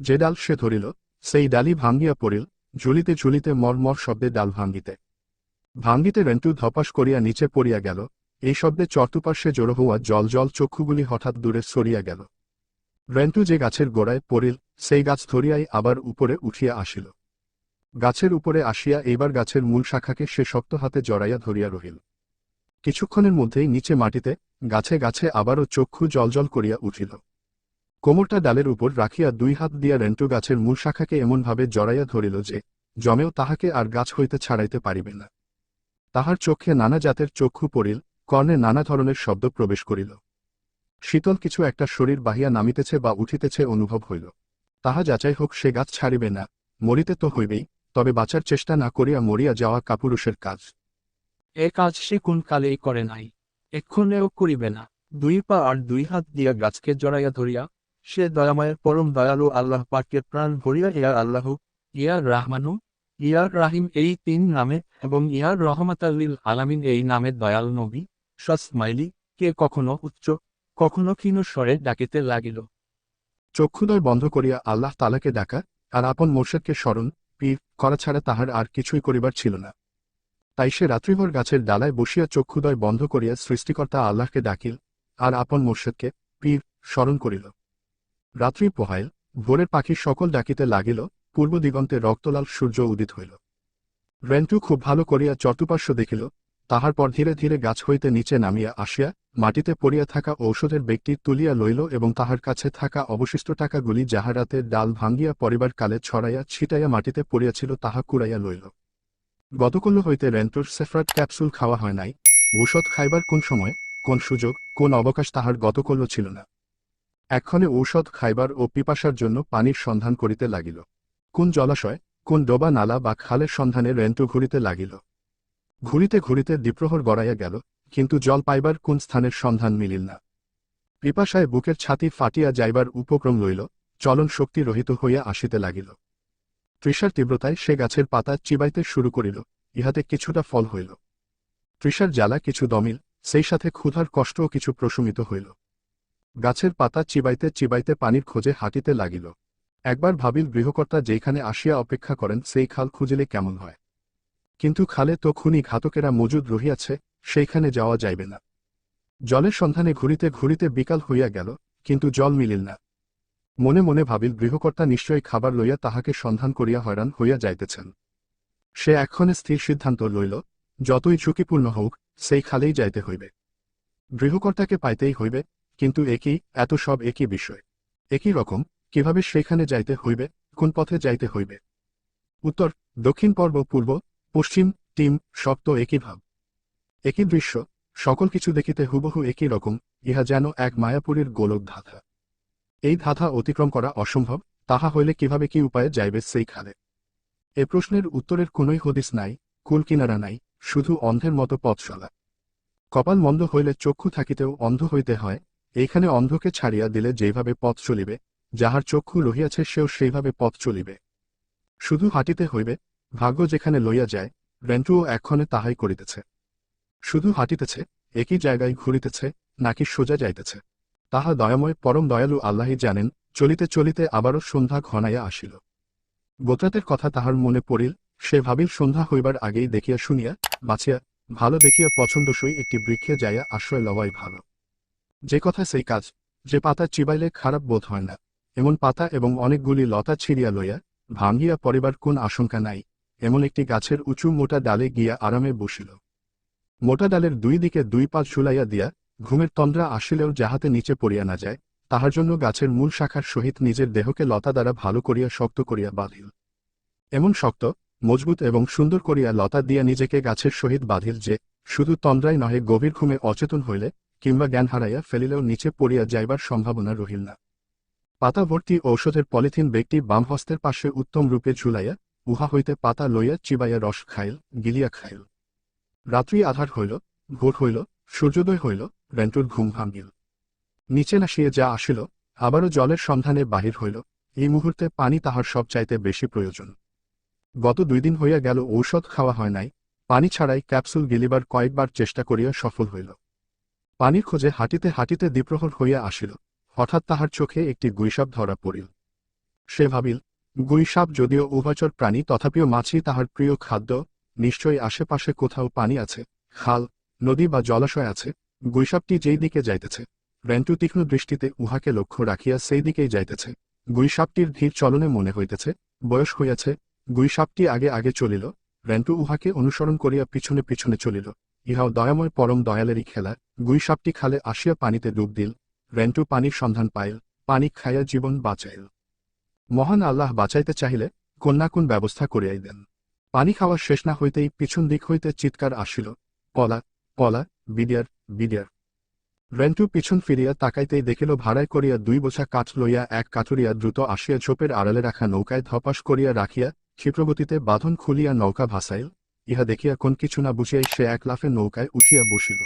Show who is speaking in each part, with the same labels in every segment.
Speaker 1: যে ডাল সে ধরিল, সেই ডালি ভাঙ্গিয়া পড়িল, ঝুলিতে ঝুলিতে মরমর শব্দে ডাল ভাঙ্গিতে। ভাঙ্গিতে রেন্টু ধপাস করিয়া নিচে পড়িয়া গেল, এই শব্দে চর্তুপার্শ্বে জড়ো হওয়া জল জল চক্ষুগুলি হঠাৎ দূরে সরিয়া গেল। রেন্টু যে গাছের গোড়ায় পড়িল, সেই গাছ ধরিয়াই আবার উপরে উঠিয়া আসিল। গাছের উপরে আসিয়া এইবার গাছের মূল শাখাকে সে শক্ত হাতে জড়াইয়া ধরিয়া রহিল। কিছুক্ষণের মধ্যেই নিচে মাটিতে গাছে গাছে আবারও চক্ষু জলজল করিয়া উঠিল। কোমরটা ডালের উপর রাখিয়া দুই হাত দিয়া রেন্টু গাছের মূল শাখাকে এমনভাবে জড়াইয়া ধরিল যে জমেও তাহাকে আর গাছ হইতে ছাড়াইতে পারিবে না। তাহার চোখে নানা জাতের চক্ষু পড়িল, কর্ণে নানা ধরনের শব্দ প্রবেশ করিল। শীতল কিছু একটা শরীর বাহিয়া নামিতেছে বা উঠিতেছে অনুভব হইল। তাহা যাচাই হোক, সে গাছ ছাড়িবে না, মরিতে তো হইবেই, তবে বাঁচার চেষ্টা না করিয়া মরিয়া যাওয়া কাপুরুষের কাজ।
Speaker 2: এ কাজ সে কোন কালেই করে নাই, এক্ষণেও করিবে না। দুই পা আর দুই হাত দিয়া গাছকে জড়াইয়া ধরিয়া সে দয়াময়ের পরম দয়ালু আল্লাহ পাককে প্রাণ ভরিয়া ইয়া আল্লাহ ইয়ার রাহমানু ইয়ার রাহিম এই তিন নামে এবং ইয়ার রহমাতাল্লিল আলামিন এই নামে দয়াল নবী সসমাইলি কে কখনো উচ্চ, কখনো ক্ষীণ স্বরে ডাকিতে লাগিল।
Speaker 1: চক্ষুদয় বন্ধ করিয়া আল্লাহ তালাকে ডাকা আর আপন মোর্শেদকে স্মরণ, পীর, করা ছাড়া তাহার আর কিছুই করিবার ছিল না। তাই সে রাত্রিভর গাছের ডালায় বসিয়া চক্ষুদয় বন্ধ করিয়া সৃষ্টিকর্তা আল্লাহকে ডাকিল আর আপন মোর্শেদকে, পীর, স্মরণ করিল। রাত্রি পোহাইল ভোরের পাখি সকল ডাকিতে লাগিল, পূর্ব দিগন্তে রক্তলাল সূর্য উদিত হইল। রেন্টু খুব ভালো করিয়া চতুপার্শ্ব দেখিল, তাহার পর ধীরে ধীরে গাছ হইতে নিচে নামিয়া আসিয়া, মাটিতে পড়িয়া থাকা ঔষধের ব্যক্তি তুলিয়া লইল এবং তাহার কাছে থাকা অবশিষ্ট টাকাগুলি যাহারাতে ডাল ভাঙ্গিয়া পরিবার কালে ছড়াইয়া ছিটাইয়া মাটিতে পড়িয়াছিল তাহা কুড়াইয়া লইল। গতকল্য হইতে রেন্টুর সেফরাট ক্যাপসুল খাওয়া হয় নাই, ঔষধ খাইবার কোন সময়, কোন সুযোগ, কোন অবকাশ তাহার গতকল্য ছিল না। এক্ষণে ঔষধ খাইবার ও পিপাসার জন্য পানির সন্ধান করিতে লাগিল। কোন জলাশয়, কোন ডোবা নালা বা খালের সন্ধানে রেন্টু ঘুরিতে লাগিল। ঘুরিতে ঘুরিতে দ্বিপ্রহর গড়াইয়া গেল, কিন্তু জল পাইবার কোন স্থানের সন্ধান মিলিল না। পিপাসায় বুকের ছাতি ফাটিয়া যাইবার উপক্রম লইল, চলন শক্তি রহিত হইয়া আসিতে লাগিল। তৃষার তীব্রতায় সে গাছের পাতা চিবাইতে শুরু করিল, ইহাতে কিছুটা ফল হইল। তৃষার জ্বালা কিছু দমিল, সেই সাথে ক্ষুধার কষ্টও কিছু প্রশমিত হইল। গাছের পাতা চিবাইতে চিবাইতে পানির খোঁজে হাঁটিতে লাগিল। একবার ভাবিল গৃহকর্তা যেইখানে আসিয়া অপেক্ষা করেন, সেই খাল খুঁজিলে কেমন হয়। কিন্তু খালে তো খুনি ঘাতকেরা মজুদ রহিয়াছে, সেইখানে যাওয়া যাইবে না। জলের সন্ধানে ঘুরিতে ঘুরিতে বিকাল হইয়া গেল, কিন্তু জল মিলিল না। মনে মনে ভাবিল গৃহকর্তা নিশ্চয়ই খাবার লইয়া তাহাকে সন্ধান করিয়া হয়রান হইয়া যাইতেছেন। সে এক্ষণে স্থির সিদ্ধান্ত লইল, যতই ঝুঁকিপূর্ণ হোক, সেই খালেই যাইতে হইবে। গৃহকর্তাকে পাইতেই হইবে কিন্তু একই এত সব একই বিষয়? একই রকম, কীভাবে সেখানে যাইতে হইবে, কোন পথে যাইতে হইবে? উত্তর, দক্ষিণ, পর্ব, পূর্ব, পশ্চিম টিম সব তো একই ভাব। একই দৃশ্য, সকল কিছু দেখিতে হুবহু একই রকম, ইহা যেন এক মায়াপুরীর গোলক ধাঁধা। এই ধাঁধা অতিক্রম করা অসম্ভব, তাহা হইলে কীভাবে কি উপায়ে যাইবে সেই খালে এ প্রশ্নের উত্তরের কোনই হদিস নাই, কুল কিনারা নাই, শুধু অন্ধের মতো পথ চলা কপাল মন্দ হইলে চক্ষু থাকিতেও অন্ধ হইতে হয় এইখানে অন্ধকে ছাড়িয়া দিলে যেভাবে পথ চলিবে, যাহার চক্ষু রহিয়াছে সেও সেইভাবে পথ চলিবে। শুধু হাঁটিতে হইবে, ভাগ্য যেখানে লইয়া যায়, রেন্টুও এক্ষণে তাহাই করিতেছে। শুধু হাঁটিতেছে, একই জায়গায় ঘুরিতেছে, নাকি সোজা যাইতেছে। তাহা দয়াময় পরম দয়ালু আল্লাহই জানেন, চলিতে চলিতে আবারও সন্ধ্যা ঘনাইয়া আসিল। গোত্রাতের কথা তাহার মনে পড়িল, সে ভাবিল সন্ধ্যা হইবার আগেই দেখিয়া শুনিয়া, বাঁচিয়া, ভালো দেখিয়া পছন্দসই একটি বৃক্ষে যাইয়া আশ্রয় লওয়াই ভালো। যে কথা সেই কাজ, যে পাতা চিবাইলে খারাপ বোধ হয় না, এমন পাতা এবং অনেকগুলি লতা ছিঁড়িয়া লইয়া ভাঙ্গিয়া পরিবার কোন আশঙ্কা নাই, এমন একটি গাছের উঁচু মোটা ডালে গিয়া আরামে বসিল। মোটা ডালের দুই দিকে দুই পা ঝুলাইয়া দিয়া ঘুমের তন্দ্রা আসিলেও যাহাতে নিচে পড়িয়া না যায়, তাহার জন্য গাছের মূল শাখার সহিত নিজের দেহকে লতা দ্বারা ভালো করিয়া শক্ত করিয়া বাঁধিল। এমন শক্ত, মজবুত এবং সুন্দর করিয়া লতা দিয়া নিজেকে গাছের সহিত বাঁধিল যে, শুধু তন্দ্রাই নহে গভীর ঘুমে অচেতন হইলে কিংবা জ্ঞান হারাইয়া ফেলিলেও নিচে পড়িয়া যাইবার সম্ভাবনা রহিল না। পাতা ভর্তি ঔষধের পলিথিন ব্যক্তি বাম হস্তের পাশে উত্তম রূপে ঝুলাইয়া, উহা হইতে পাতা লইয়া চিবাইয়া রস খাইল, গিলিয়া খাইল। রাত্রি আধার হইল, ভোর হইল, সূর্যোদয় হইল, রেন্টুর ঘুম ভাঙ্গিল নিচে নাসিয়ে যা আসিল, আবারও জলের সন্ধানে বাহির হইল, এই মুহূর্তে পানি তাহার সব চাইতে বেশি প্রয়োজন। গত দুই দিন হইয়া গেল, ঔষধ খাওয়া হয় নাই, পানি ছাড়াই ক্যাপসুল গিলিবার কয়েকবার চেষ্টা করিয়া সফল হইল। পানির খোঁজে হাঁটিতে হাঁটিতে দ্বিপ্রহর হইয়া আসিল। হঠাৎ তাহার চোখে একটি গুইসাপ ধরা পড়িল। সে ভাবিল, গুইসাপ যদিও উভচর প্রাণী, তথাপিও মাছই তাহার প্রিয় খাদ্য। নিশ্চয়ই আশেপাশে কোথাও পানি আছে, খাল, নদী বা জলাশয় আছে। গুইসাপটি যেই দিকে যাইতেছে, রেন্টু তীক্ষ্ণ দৃষ্টিতে উহাকে লক্ষ্য রাখিয়া সেই দিকেই যাইতেছে। গুইসাপটির ধীর চলনে মনে হইতেছে, বয়স হইয়াছে, গুইসাপটি আগে আগে চলিল। রেন্টু উহাকে অনুসরণ করিয়া পিছনে পিছনে চলিল। ইহাও দয়াময় পরম দয়ালেরই খেলা। গুইসাপটি খালে আসিয়া পানিতে ডুব দিল, রেন্টু পানির সন্ধান পাইল, পানি খাইয়া জীবন বাঁচাইল। মহান আল্লাহ বাঁচাইতে চাহিলে কন্যা কোন ব্যবস্থা করিয়াই দেন। পানি খাওয়া শেষ না হইতেই পিছন দিক হইতে চিৎকার আসিল, পলা পলা, বিডিয়ার বিডিয়ার। রেন্টু পিছন ফিরিয়া তাকাইতেই দেখিল ভাড়ায় করিয়া দুই বোঝা কাঠ লইয়া এক কাঠুরিয়া দ্রুত আসিয়া ঝোপের আড়ালে রাখা নৌকায় ধপাস করিয়া রাখিয়া ক্ষিপ্রগতিতে বাঁধন খুলিয়া নৌকা ভাসাইল, ইহা দেখিয়া কোন কিছু না বুঝিয়াই সে এক লাফে নৌকায় উঠিয়া বসিল।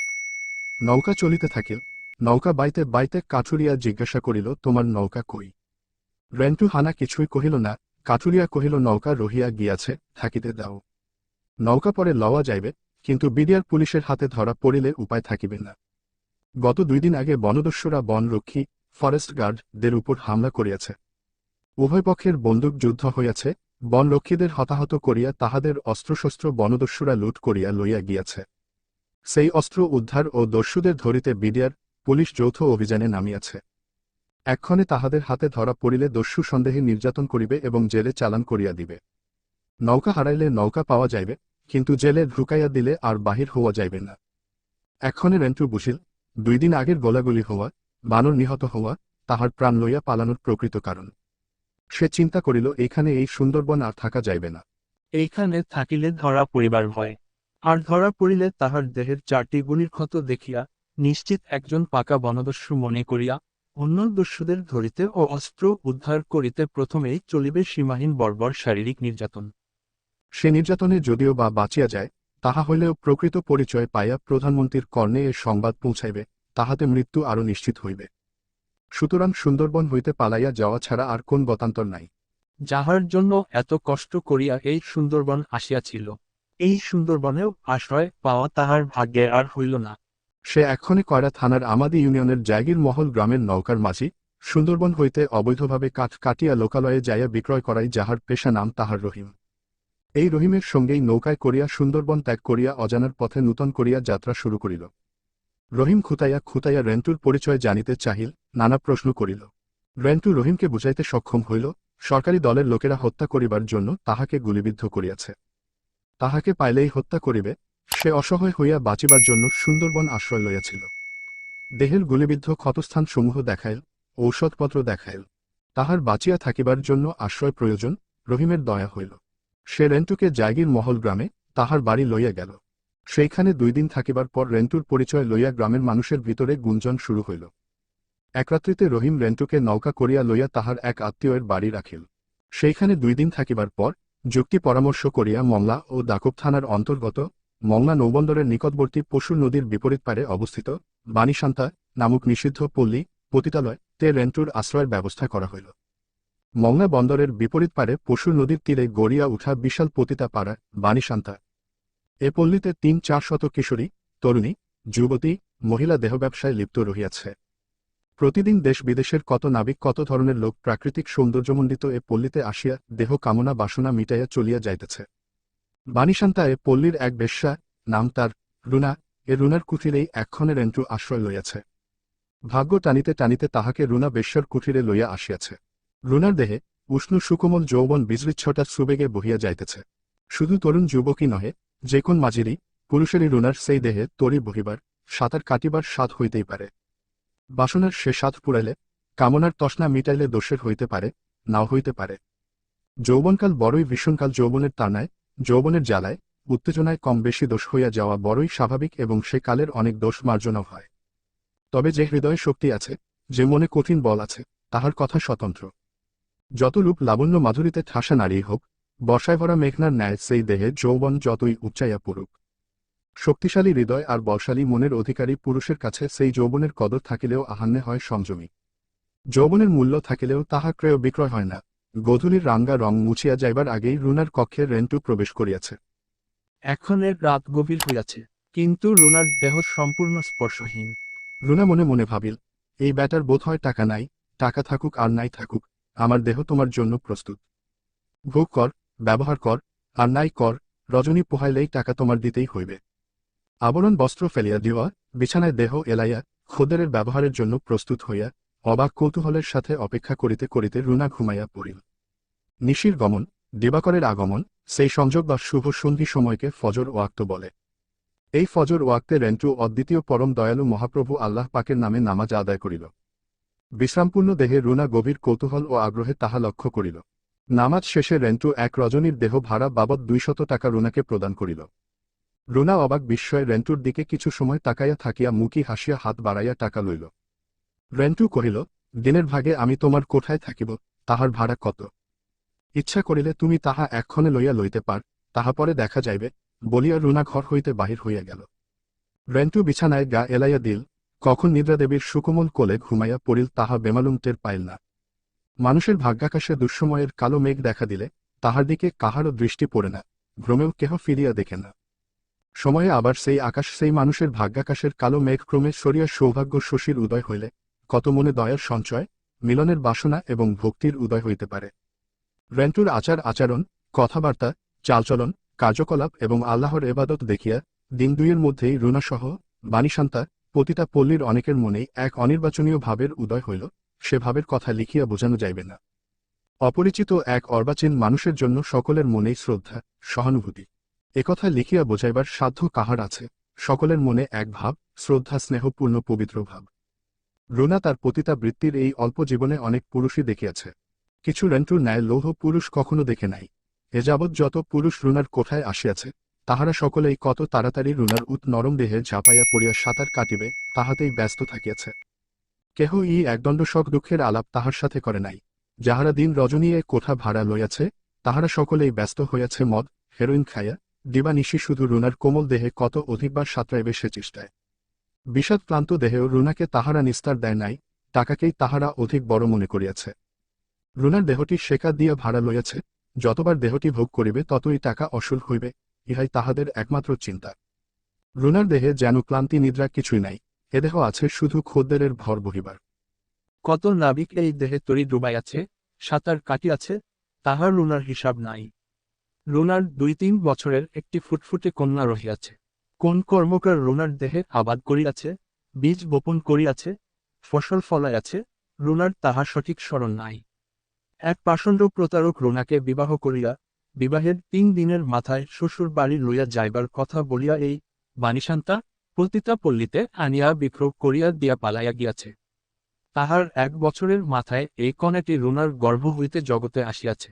Speaker 1: নৌকা চলিতে থাকিল। নৌকা বাইতে বাইতে কাঠুরিয়া জিজ্ঞাসা করিল, তোমার নৌকা কই? রেন্টু হানা কিছুই কহিল না। কাঠুরিয়া কহিল, নৌকা রহিয়া গিয়াছে, থাকিতে দাও। নৌকা পরে লওয়া যাইবে, কিন্তু বিডিয়ার পুলিশের হাতে ধরা পড়িলে উপায় থাকিবে না। গত দুই দিন আগে বনদস্যুরা বনরক্ষী, ফরেস্ট গার্ডদের উপর হামলা করিয়াছে। উভয় পক্ষের বন্দুক যুদ্ধ হইয়াছে। বনরক্ষীদের হতাহত করিয়া তাহাদের অস্ত্রশস্ত্র বনদস্যুরা লুট করিয়া লইয়া গিয়াছে। সেই অস্ত্র উদ্ধার ও দস্যুদের ধরিতে বিডিয়ার পুলিশ যৌথ অভিযানে নামিয়াছে। এক্ষণে তাহাদের হাতে ধরা পড়িলে দস্যু সন্দেহে নির্যাতন করিবে এবং জেলে চালান করিয়া দিবে। নৌকা হারাইলে নৌকা পাওয়া যাইবে, কিন্তু জেলে ঢুকাইয়া দিলে আর বাহির হওয়া যাইবে না। এক্ষণে রেন্টু বুঝিল, দুই দিন আগের গোলাগুলি হওয়া, বানর নিহত হওয়া, তাহার প্রাণ লইয়া পালানোর প্রকৃত কারণ। সে চিন্তা করিল এইখানে এই সুন্দরবন আর থাকা যাইবে না।
Speaker 2: এইখানে থাকিলে ধরা পরিবার ভয়। আর ধরা পড়িলে তাহার দেহের চারটি গুণীর ক্ষত দেখিয়া নিশ্চিত একজন পাকা বনদস্যু মনে করিয়া অন্য দস্যুদের ধরিতে ও অস্ত্র উদ্ধার করিতে প্রথমেই চলিবে সীমাহীন বর্বর শারীরিক নির্যাতন।
Speaker 1: সে নির্যাতনে যদিও বা বাঁচিয়া যায় তাহা হইলেও প্রকৃত পরিচয় পাইয়া প্রধানমন্ত্রীর কর্ণে এ সংবাদ পৌঁছাইবে তাহাতে মৃত্যু আরও নিশ্চিত হইবে। সুতরাং সুন্দরবন হইতে পালাইয়া যাওয়া ছাড়া আর কোন গতান্তর নাই।
Speaker 2: যাহার জন্য এত কষ্ট করিয়া এই সুন্দরবন আসিয়াছিল। এই সুন্দরবনেও আশ্রয় পাওয়া তাহার ভাগ্যে আর হইল না।
Speaker 1: সে এক্ষণে কয়রা থানার আমাদি ইউনিয়নের জায়গির মহল গ্রামের নৌকার মাঝি, সুন্দরবন হইতে অবৈধভাবে কাঠ কাটিয়া লোকালয়ে যাইয়া বিক্রয় করাই যাহার পেশা নাম তাহার রহিম। এই রহিমের সঙ্গেই নৌকায় করিয়া সুন্দরবন ত্যাগ করিয়া অজানার পথে নূতন করিয়া যাত্রা শুরু করিল। রহিম খুতাইয়া খুতাইয়া রেন্টুর পরিচয় জানিতে চাহিল, নানা প্রশ্ন করিল। রেন্টু রহিমকে বুঝাইতে সক্ষম হইল, সরকারি দলের লোকেরা হত্যা করিবার জন্য তাহাকে গুলিবিদ্ধ করিয়াছে। তাহাকে পাইলেই হত্যা করিবে, সে অসহায় হইয়া বাঁচিবার জন্য সুন্দরবন আশ্রয় লইয়াছিল। দেহের গুলিবিদ্ধ ক্ষতস্থান সমূহ দেখাইল, ঔষধপত্র দেখাইল। তাহার বাঁচিয়া থাকিবার জন্য আশ্রয় প্রয়োজন, রহিমের দয়া হইল। সে রেন্টুকে জায়গির মহল গ্রামে তাহার বাড়ি লইয়া গেল। সেইখানে দুই দিন থাকিবার পর রেন্টুর পরিচয় লইয়া গ্রামের মানুষের ভিতরে গুঞ্জন শুরু হইল। একরাত্রিতে রহিম রেন্টুকে নৌকা করিয়া লইয়া তাহার এক আত্মীয়ের বাড়ি রাখিল। সেইখানে দুই দিন থাকিবার পর যুক্তি পরামর্শ করিয়া মংলা ও দাকুব থানার অন্তর্গত মংলা নৌবন্দরের নিকটবর্তী পশুর নদীর বিপরীত পারে অবস্থিত বাণীশান্তা নামক নিষিদ্ধ পল্লী পতিতালয় তে রেন্টুর আশ্রয়ের ব্যবস্থা করা হইল। মংলা বন্দরের বিপরীত পারে পশুর নদীর তীরে গড়িয়া উঠা বিশাল পতিতা পাড়া বাণীশান্তা। এ পল্লীতে তিন চার শত কিশোরী, তরুণী, যুবতী, মহিলা দেহ ব্যবসায় লিপ্ত রহিয়াছে। প্রতিদিন দেশ বিদেশের কত নাবিক কত ধরনের লোক প্রাকৃতিক সৌন্দর্যমণ্ডিত এ পল্লীতে আসিয়া দেহ কামনা বাসনা মিটাইয়া চলিয়া যাইতেছে। বাণীশান্তা এ পল্লীর এক বেশ্যা, নাম তার, রুনা, এ রুনার কুঠিরেই এক্ষণে রেন্টু আশ্রয় লইয়াছে। ভাগ্য টানিতে টানিতে তাহাকে রুনা বেশ্যার কুঠিরে লইয়া আসিয়াছে। রুনার দেহে উষ্ণ সুকোমল যৌবন বিজৃচ্ছটা সুবেগে বহিয়া যাইতেছে। শুধু তরুণ যুবকই নহে, যে কোন মাঝিরই, পুরুষেরই রুনার সেই দেহে তরি বহিবার, সাঁতার কাটিবার স্বাদ হইতেই পারে। বাসনার সে সাধ পুরাইলে, কামনার তসনা মিটাইলে দোষের হইতে পারে, নাও হইতে পারে। যৌবনকাল বড়ই ভীষণকাল যৌবনের টানায় যৌবনের জ্বালায়, উত্তেজনায় কম বেশি দোষ হইয়া যাওয়া বড়ই স্বাভাবিক এবং সে কালের অনেক দোষ মার্জনাও হয়। তবে যে হৃদয়ে শক্তি আছে, যে মনে কঠিন বল আছে, তাহার কথা স্বতন্ত্র। যত রূপ লাবণ্য মাধুরীতে ঠাসা নারী হোক, বর্ষায় ভরা মেঘনার ন্যায় সেই দেহে যৌবন যতই উচ্চাইয়া পড়ুক। শক্তিশালী হৃদয় আর বর্ষালী মনের অধিকারী পুরুষের কাছে সেই যৌবনের কদর থাকিলেও আহান্নে হয় সংযমী যৌবনের মূল্য থাকিলেও তাহা ক্রয় বিক্রয় হয় না। গধূলির রাঙ্গা রং মুছিয়া যাইবার আগেই রুনার কক্ষে রেন্টু প্রবেশ করিয়াছে।
Speaker 2: এখনের রাত গভীর হইয়াছে কিন্তু রুনার দেহ সম্পূর্ণ স্পর্শহীন।
Speaker 1: রুনা মনে মনে ভাবিল এই ব্যাটার বোধ হয় টাকা নাই টাকা থাকুক আর নাই থাকুক আমার দেহ তোমার জন্য প্রস্তুত। ভোগ কর ব্যবহার কর আর নাই কর রজনী পোহাইলেই টাকা তোমার দিতেই হইবে। আবরণ বস্ত্র ফেলিয়া দিওয়া, বিছানায় দেহ এলাইয়া খোদেরের ব্যবহারের জন্য প্রস্তুত হইয়া, অবাক কৌতূহলের সাথে অপেক্ষা করিতে করিতে রুনা ঘুমাইয়া পড়িল। নিশির গমন, দিবাকরের আগমন, সেই সংযোগ বা শুভ সন্ধি সময়কে ফজর ওয়াক্ত বলে। এই ফজর ওয়াক্তে রেন্টু অদ্বিতীয় পরম দয়ালু মহাপ্রভু আল্লাহ পাকের নামে নামাজ আদায় করিল। বিশ্রামপূর্ণ দেহে রুনা গভীর কৌতূহল ও আগ্রহে তাহা লক্ষ্য করিল। নামাজ শেষে রেন্টু এক রজনীর দেহ ভাড়া বাবদ দুইশত টাকা রুনাকে প্রদান করিল। রুনা অবাক বিস্ময়ে রেন্টুর দিকে কিছু সময় তাকাইয়া থাকিয়া মুখী হাসিয়া হাত বাড়াইয়া টাকা লইল। রেন্টু কহিল, দিনের ভাগে আমি তোমার কোঠায় থাকিব? তাহার ভাড়া কত? ইচ্ছা করিলে তুমি তাহা এক্ষণে লইয়া লইতে পার, তাহা পরে দেখা যাইবে, বলিয়া রুনা ঘর হইতে বাহির হইয়া গেল। রেন্টু বিছানায় গা এলাইয়া দিল, কখন নিদ্রাদেবীর সুকোমল কোলে ঘুমাইয়া পড়িল তাহা বেমালুম পাইল না। মানুষের ভাগ্যাকাশে দুঃসময়ের কালো মেঘ দেখা দিলে তাহার দিকে কাহারও দৃষ্টি পড়ে না, ভ্রমেও কেহ ফিরিয়া দেখে না। সময়ে আবার সেই আকাশ সেই মানুষের ভাগ্যাকাশের কালো মেঘ ক্রমে সরিয়া সৌভাগ্য শশীর উদয় হইলে, কত মনে দয়ার সঞ্চয়, মিলনের বাসনা এবং ভক্তির উদয় হইতে পারে। রেন্টুর আচার আচরণ, কথাবার্তা, চালচলন, কার্যকলাপ এবং আল্লাহর এবাদত দেখিয়া, দিন দুইয়ের মধ্যেই রুনাসহ বাণীশান্তা, পতিতা পল্লীর অনেকের মনেই এক অনির্বাচনীয় ভাবের উদয় হইল, সে ভাবের কথা লিখিয়া বোঝানো যাইবে না। অপরিচিত এক অর্বাচীন মানুষের জন্য সকলের মনেই শ্রদ্ধা, সহানুভূতি। একথা লিখিয়া বোঝাইবার সাধ্য কাহার আছে, সকলের মনে এক ভাব, শ্রদ্ধা স্নেহপূর্ণ পবিত্র ভাব। রুনা তার পতিতা বৃত্তির এই অল্প জীবনে অনেক পুরুষই দেখিয়াছে। কিছু রেন্টুর ন্যায় লৌহ পুরুষ কখনো দেখে নাই। এ যাবৎ যত পুরুষ রুনার কোঠায় আসিয়াছে, তাহারা সকলেই কত তাড়াতাড়ি রুনার উত নরম দেহে ঝাঁপাইয়া পড়িয়া সাঁতার কাটিবে, তাহাতেই ব্যস্ত থাকিয়াছে। কেহ ই একদণ্ড শখ দুঃখের আলাপ তাহার সাথে করে নাই। যাহারা দিন রজনী এ কোঠা ভাড়া লইয়াছে, তাহারা সকলেই ব্যস্ত হইয়াছে মদ, হেরোইন খাইয়া দিবানিশি শুধু রুনার কোমল দেহে কত অধিকবার সাঁতরাইবে সে চেষ্টায়। বিষাদ ক্লান্ত দেহেও রুনাকে তাহারা নিস্তার দেয় নাই, টাকাকেই তাহারা অধিক বড় মনে করিয়াছে। রুনার দেহটি শেখা দিয়া ভাড়া লইয়াছে, যতবার দেহটি ভোগ করিবে ততই টাকা অসুল হইবে, ইহাই তাহাদের একমাত্র চিন্তা। রুনার দেহে যেন ক্লান্তি নিদ্রা কিছুই নাই, এ দেহ আছে শুধু খদ্দেরের ভর বহিবার।
Speaker 2: কত নাবিক এই দেহে তরি ডুবাইয়াছে, সাঁতার কাটিয়াছে, তাহার রুনার হিসাব নাই। রুনার দুই তিন বছরের একটি ফুটফুটে কন্যা রহিয়াছে। কোন কর্মকার রুনার দেহে আবাদ করিয়াছে, বীজ বপন করিয়াছে, ফসল ফলাইয়াছে, রুনার তাহার সঠিক স্মরণ নাই। এক পাষণ্ড প্রতারক রুনাকে বিবাহ করিয়া বিবাহের তিন দিনের মাথায় শ্বশুর বাড়ি লইয়া যাইবার কথা বলিয়া এই বাণীশান্তা পতিতা পল্লীতে আনিয়া বিক্রয় করিয়া দিয়া পালাইয়া গিয়াছে। তাহার এক বছরের মাথায় এই কন্যাটি রুনার গর্ভ হইতে জগতে আসিয়াছে।